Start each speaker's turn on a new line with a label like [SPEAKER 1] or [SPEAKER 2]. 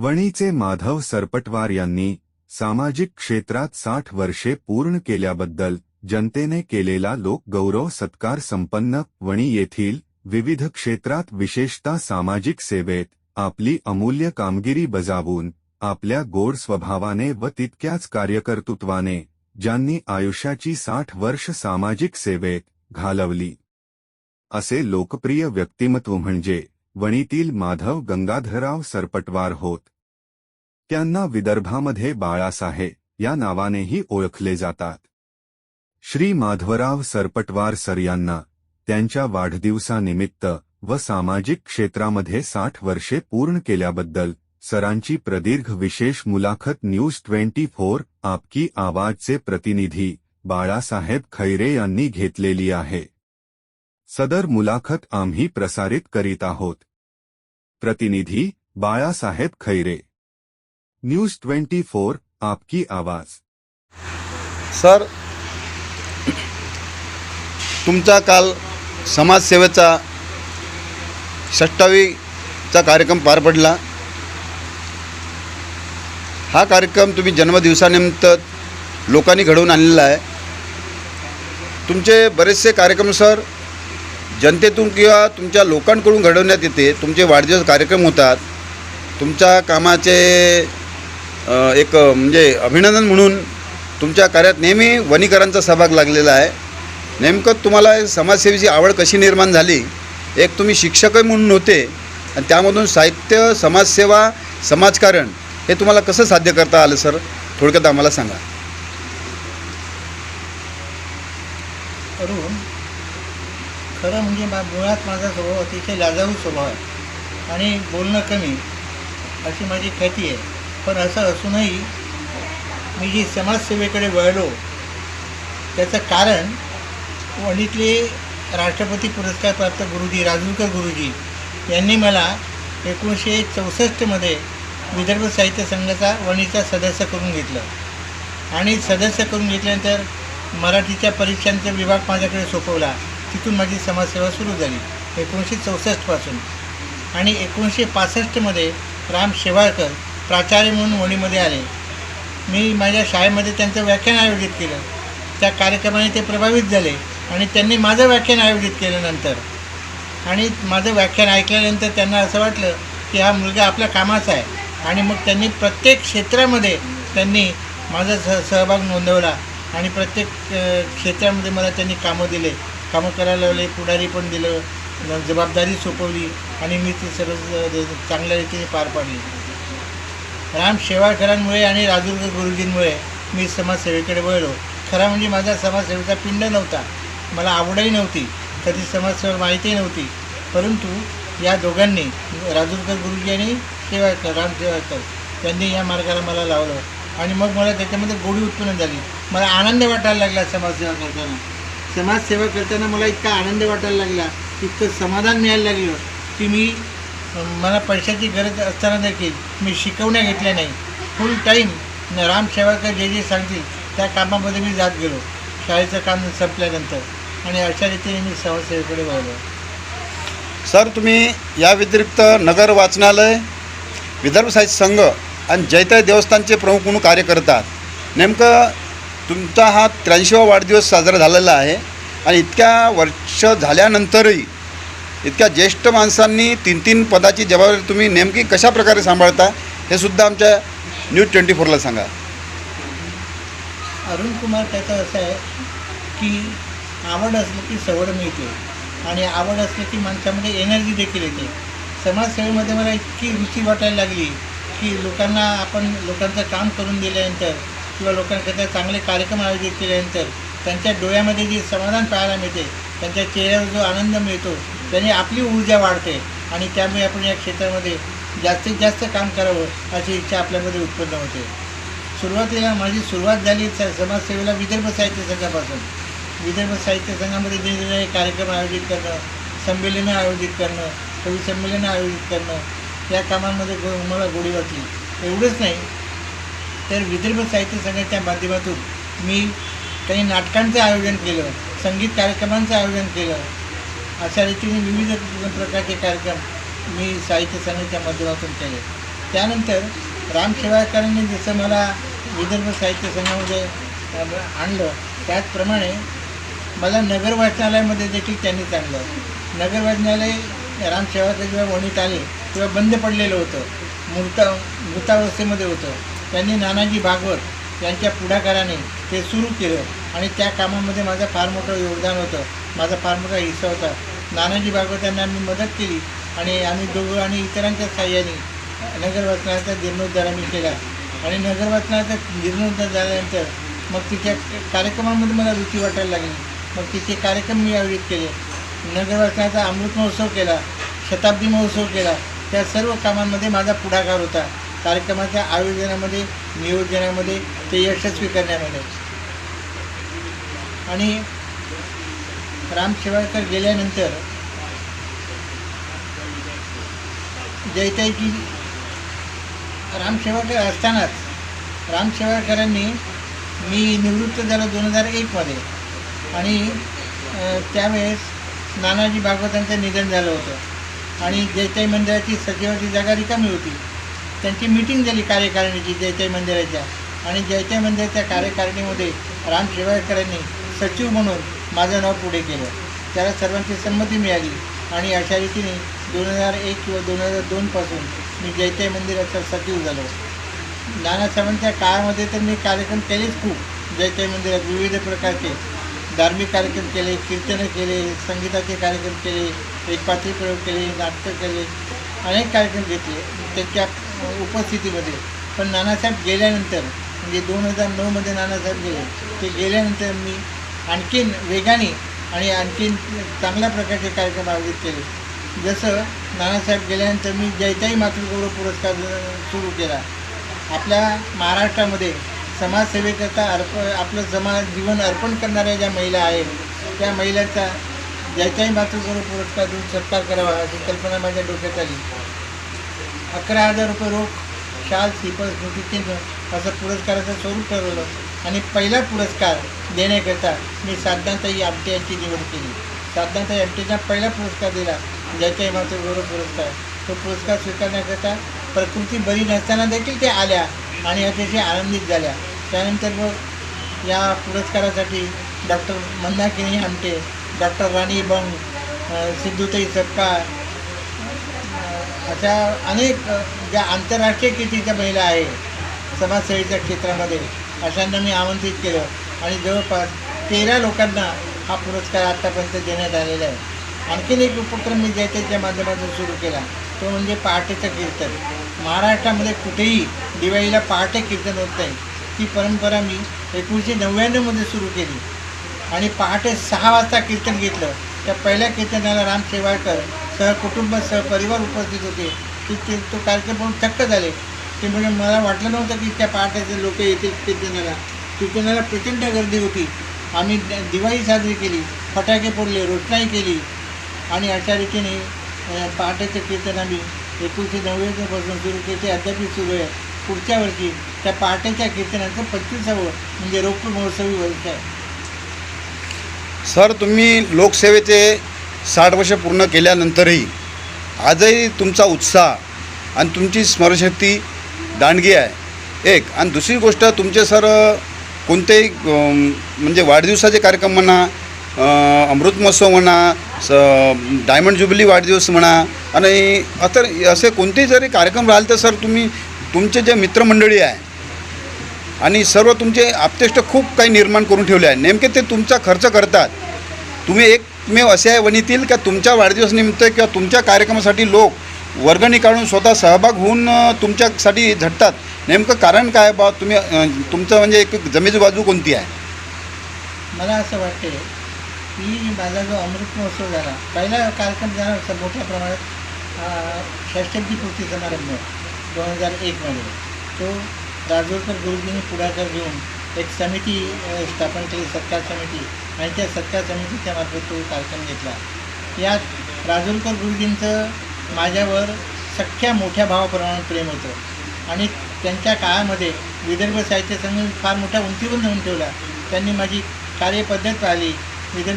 [SPEAKER 1] वणीचे माधव सरपटवार यांनी सामाजिक क्षेत्रात साठ वर्षे पूर्ण केल्याबद्दल जनतेने केलेला लोकगौरव सत्कार संपन्न वणी येथील विविध क्षेत्रात विशेषतः सामाजिक सेवेत आपली अमूल्य कामगिरी बजावून आपल्या गोड स्वभावाने व तितक्याच कार्यकर्तृत्वाने ज्यांनी आयुष्याची साठ वर्ष सामाजिक सेवेत घालवली. असे लोकप्रिय व्यक्तिमत्व म्हणजे वणीतील माधव गंगाधरराव सरपटवार होत. त्यांना विदर्भामध्ये बाळासाहेब या नावानेही ओळखले जातात. श्री माधवराव सरपटवार सर यांना त्यांच्या वाढदिवसानिमित्त व सामाजिक क्षेत्रामध्ये साठ वर्षे पूर्ण केल्याबद्दल सरांची प्रदीर्घ विशेष मुलाखत न्यूज ट्वेंटी फोर आपकी आवाजचे प्रतिनिधी बाळासाहेब खैरे यांनी घेतलेली आहे. सदर मुलाखत आम्ही प्रसारित करीत आहोत. प्रतिनिधी Balasaheb Khaire news twenty four आपकी आवाज।
[SPEAKER 2] सर तुमचा काल समाजसेवेचा षष्टावीचा कार्यक्रम पार पडला. हा कार्यक्रम तुम्ही जन्मदिवसानिमित्त लोकांनी घडवून आणलेला आहे. तुमचे बरेचसे कार्यक्रम सर जनतेतून किंवा तुमच्या लोकांकडून घडवण्यात येते. तुमचे वाढदिवस कार्यक्रम होतात. तुमच्या कामाचे एक म्हणजे अभिनंदन म्हणून तुमच्या कार्यात नेहमी वनीकरांचा सहभाग लागलेला आहे. नेमकं तुम्हाला समाजसेवेची आवड कशी निर्माण झाली? एक तुम्ही शिक्षकही म्हणून होते आणि त्यामधून साहित्य समाजसेवा समाजकारण हे तुम्हाला कसं साध्य करता आलं सर? थोडक्यात आम्हाला सांगा.
[SPEAKER 3] अरुण खरं म्हणजे मा मुळात माझा स्वभाव अतिशय लाजाऊ स्वभाव आहे आणि बोलणं कमी अशी माझी ख्याती आहे. पण असं असूनही मी जी समाजसेवेकडे वळलो त्याचं कारण वणीतले राष्ट्रपती पुरस्कार प्राप्त गुरुजी राजूरकर गुरुजी यांनी मला एकोणीसशे चौसष्टमध्ये विदर्भ साहित्य संघाचा वणीचा सदस्य करून घेतलं. आणि सदस्य करून घेतल्यानंतर मराठीच्या परीक्षांचा विभाग माझ्याकडे सोपवला. तिथून माझी समाजसेवा सुरू झाली एकोणीसशे चौसष्टपासून. आणि एकोणीसशे पासष्टमध्ये राम शेवाळकर प्राचार्य म्हणून वणीमध्ये आले. मी माझ्या शाळेमध्ये त्यांचं व्याख्यान आयोजित केलं. त्या कार्यक्रमाने ते प्रभावित झाले आणि त्यांनी माझं व्याख्यान आयोजित केलं नंतर. आणि माझं व्याख्यान ऐकल्यानंतर त्यांना असं वाटलं की हा मुलगा आपल्या कामाचा आहे. आणि मग त्यांनी प्रत्येक क्षेत्रामध्ये त्यांनी माझा सह सहभाग नोंदवला आणि प्रत्येक क्षेत्रामध्ये मला त्यांनी कामं दिले. कामं करायला लावले पुढारी पण दिलं जबाबदारी सोपवली आणि मी ती सर्व चांगल्या रीतीने पार पाडली. राम शेवाळकरांमुळे आणि राजूरकर गुरुजींमुळे मी समाजसेवेकडे वळलो. खरा म्हणजे माझा समाजसेवेचा पिंड नव्हता. मला आवडही नव्हती. कधी समाजसेवा माहितीही नव्हती. परंतु या दोघांनी राजूरकर गुरुजी आणि शेवाळकर राम शेवाळकर त्यांनी या मार्गाला मला लावलं. आणि मग मला त्याच्यामध्ये गोडी उत्पन्न झाली. मला आनंद वाटायला लागला समाजसेवा करताना. समाजसेवा करताना मला इतका आनंद वाटायला लागला इतकं समाधान मिळायला लागलं की मी मला पैशाची गरज असताना देखील मी शिकवण्या घेतल्या नाही. फुल टाईम राम सेवाकर जे जे सांगतील त्या कामामध्ये मी जात गेलो. शाळेचं काम संपल्यानंतर आणि अशा रीतीने मी समाजसेवेकडे वळलो
[SPEAKER 2] सर तुम्ही या व्यतिरिक्त नगर वाचनालय विदर्भ साहित्य संघ आणि जैताई देवस्थानचे प्रमुख म्हणून कार्य करतात. नेमकं तुमचा हा त्र्याऐंशीवा वाढदिवस साजरा झालेला आहे आणि इतक्या वर्ष झाल्यानंतरही इतक्या ज्येष्ठ माणसांनी तीन तीन पदाची जबाबदारी तुम्ही नेमकी कशा प्रकारे सांभाळता हे सुद्धा आमच्या न्यूज ट्वेंटी फोरला सांगा.
[SPEAKER 3] अरुण कुमार त्याचं असं आहे की आवड असलं की सवड मिळते आणि आवड असलं की माणसामध्ये एनर्जी देखील येते. समाजसेवेमध्ये मला इतकी रुची वाटायला लागली की लोकांना आपण लोकांचं काम करून दिल्यानंतर किंवा लोकांकरता चांगले कार्यक्रम आयोजित केल्यानंतर त्यांच्या डोळ्यामध्ये जे समाधान पाहायला मिळते त्यांच्या चेहऱ्यावर जो आनंद मिळतो त्याने आपली ऊर्जा वाढते आणि त्यामुळे आपण या क्षेत्रामध्ये जास्तीत जास्त काम करावं अशी इच्छा आपल्यामध्ये उत्पन्न होते. सुरुवातीला माझी सुरुवात झाली स- समाजसेवेला विदर्भ साहित्य संघापासून. विदर्भ साहित्य संघामध्ये निरनिराळे कार्यक्रम आयोजित करणं संमेलनं आयोजित करणं कवी संमेलनं आयोजित करणं या कामांमध्ये गो मला गोडी वाटली. एवढंच नाही तर विदर्भ साहित्य संघाच्या माध्यमातून मी काही नाटकांचं आयोजन केलं. संगीत कार्यक्रमांचं आयोजन केलं. अशा रीतीने विविध प्रकारचे कार्यक्रम मी साहित्य संघाच्या माध्यमातून केले. त्यानंतर राम शेवाळकरांनी जसं मला विदर्भ साहित्य संघामध्ये आणलं त्याचप्रमाणे मला नगर वाचनालयामध्ये देखील त्यांनीच आणलं. नगर वाचनालय राम शेवाळकर जेव्हा वणीत आले तेव्हा बंद पडलेलं होतं. मृता मृतावस्थेमध्ये होतं. त्यांनी नानाजी भागवत यांच्या पुढाकाराने ते सुरू केलं. आणि त्या कामामध्ये माझं फार मोठं योगदान होतं. माझा फार मोठा हिस्सा होता. नानाजी भागवत यांना मी मदत केली. आणि आम्ही दोघं आणि इतरांच्या साह्याने नगर वाचनाचा जीर्णोद्धार आम्ही केला. आणि नगर वाचनाचा जीर्णोद्धार झाल्यानंतर मग तिच्या कार्यक्रमामध्ये मला रुची वाटायला लागली. मग तिचे कार्यक्रम मी आयोजित केले. नगर वाचनाचा अमृत महोत्सव केला. शताब्दी महोत्सव केला. त्या सर्व कामांमध्ये माझा पुढाकार होता. कार्यक्रमाच्या आयोजनामध्ये नियोजनामध्ये ते यशस्वी करण्यामध्ये. आणि राम शेवाळकर गेल्यानंतर जयताईची राम शेवाळकर असतानाच राम शेवाळकरांनी मी निवृत्त झालो दोन हजार एकमध्ये आणि त्यावेळेस नानाजी भागवतांचं निधन झालं होतं. आणि जयताई मंदिराची सचिवाची जागा रिकामी होती. त्यांची मिटिंग झाली कार्यकारिणीची जयताई मंदिराच्या. आणि जयताई मंदिराच्या कार्यकारिणीमध्ये राम शेवाळकरांनी सचिव म्हणून माझं नाव पुढे केलं. त्याला सर्वांची संमती मिळाली. आणि अशा रीतीने दोन हजार एक किंवा दोन हजार दोनपासून मी जयताई मंदिराचा सचिव झालो. नानासाहेबांच्या काळामध्ये तर मी कार्यक्रम केलेच खूप. जयताई मंदिरात विविध प्रकारचे धार्मिक कार्यक्रम केले कीर्तनं केले संगीताचे कार्यक्रम केले एकपात्री प्रयोग केले नाटकं केले अनेक कार्यक्रम घेतले. त्याच्या उपस्थितीमध्ये. पण नानासाहेब गेल्यानंतर म्हणजे दोन हजार नऊमध्ये नानासाहेब गेले ते गेल्यानंतर मी आणखीन वेगाने आणि आणखीन चांगल्या प्रकारचे कार्यक्रम आयोजित केले. जसं नानासाहेब गेल्यानंतर मी जैताई मातृगौरव पुरस्कार सुरू केला. आपल्या महाराष्ट्रामध्ये समाजसेवेकरता अर्प आपलं समाज जीवन अर्पण करणाऱ्या ज्या महिला आहेत त्या महिलांचा जैताई मातृगौरव पुरस्कार देऊन सत्कार करावा अशी कल्पना माझ्या डोक्यात आली. अकरा हजार रुपये रोख शाल श्रीफळ केंद्र असं पुरस्काराचं स्वरूप ठरवलं. आणि पहिला पुरस्कार देण्याकरता मी साधनाताई आमटे यांची निवड केली. साधनाताई आमटेचा पहिला पुरस्कार दिला. जयताई गौरव पुरस्कार. तो पुरस्कार स्वीकारण्याकरता प्रकृती बरी नसताना देखील त्या आल्या आणि अतिशय आनंदित झाल्या. त्यानंतर मग या पुरस्कारासाठी डॉक्टर मंदाकिनी आमटे डॉक्टर राणी बंग सिद्धुताई सिद्धूताई सपकाळ अशा अनेक ज्या आंतरराष्ट्रीय कीर्तीच्या महिला आहे समाजसेवेच्या क्षेत्रामध्ये अशांना मी आमंत्रित केलं. आणि जवळपास तेरा लोकांना हा पुरस्कार आत्तापर्यंत देण्यात आलेला आहे. आणखीन एक उपक्रम मी जयतेच्या माध्यमातून सुरू केला तो म्हणजे पहाटेचं कीर्तन. महाराष्ट्रामध्ये कुठेही दिवाळीला पहाटे कीर्तन होत नाही. ती परंपरा मी एकोणीसशे नव्याण्णवमध्ये सुरू केली. आणि पहाटे सहा वाजता कीर्तन घेतलं. त्या पहिल्या कीर्तनाला राम शेवाळकर सहकुटुंब सहपरिवार उपस्थित होते. ते ते तो कार्यक्रम पाहून थक्क झाले. ते म्हणजे मला वाटलं नव्हतं की त्या पहाटेचे लोक येतील कीर्तनाला. कीर्तनाला प्रचंड गर्दी होती. आम्ही दिवाळी साजरी केली. फटाके फोडले रोषणाई केली. आणि अशा रीतीने पहाटेचं कीर्तन आम्ही एकोणीसशे नव्याण्णवपासून सुरू केले. ते अद्यापही सुरू आहे. पुढच्या वर्षी त्या पहाटेच्या कीर्तनाचं पंचवीसावं म्हणजे रौप्य महोत्सवी वर्ष आहे.
[SPEAKER 2] सर तुम्ही लोकसेवेचे साठ वर्ष पूर्ण केल्यानंतरही आजही तुमचा उत्साह आणि तुमची स्मरणशक्ती दांडगी आहे. एक आणि दुसरी गोष्ट तुमचे सर कोणतेही म्हणजे वाढदिवसाचे कार्यक्रम म्हणा अमृत महोत्सव म्हणा स डायमंड जुबली वाढदिवस म्हणा आणि अतर असे कोणतेही जरी कार्यक्रम राहिले तर सर तुम्ही तुमचे जे मित्रमंडळी आहे आणि सर्व तुमचे आपतेष्ट खूप काही निर्माण करून ठेवले आहे. नेमके ते तुमचा खर्च करतात. तुम्ही एक एकमेव असे आहे वणीतील का तुमच्या वाढदिवसानिमित्त किंवा तुमच्या कार्यक्रमासाठी लोक वर्गणी काढून स्वतः सहभाग होऊन तुमच्यासाठी झटतात? नेमकं कारण काय बा? तुम्ही तुमचं म्हणजे एक जमेची बाजू कोणती आहे?
[SPEAKER 3] मला असं वाटते की माझा जो अमृत महोत्सव झाला पहिला कार्यक्रम झाला होता मोठ्या प्रमाणात षष्टब्दीपूर्ती समारंभ दोन हजार एकमध्ये तो राजूरकर गुरुजींनी पुढाकार घेऊन एक समिती स्थापन केली सत्कार समिती. आणि त्या सत्कार समितीच्या मार्फत तो कार्यक्रम घेतला. यात राजोरकर गुरुजींचं माझ्यावर सख्या मोठ्या भावाप्रमाणे प्रेम होतं. आणि त्यांच्या काळामध्ये विदर्भ साहित्य संघ फार मोठ्या उंचीवर नेऊन ठेवला. त्यांनी माझी कार्यपद्धत पाहिली. विदर्भ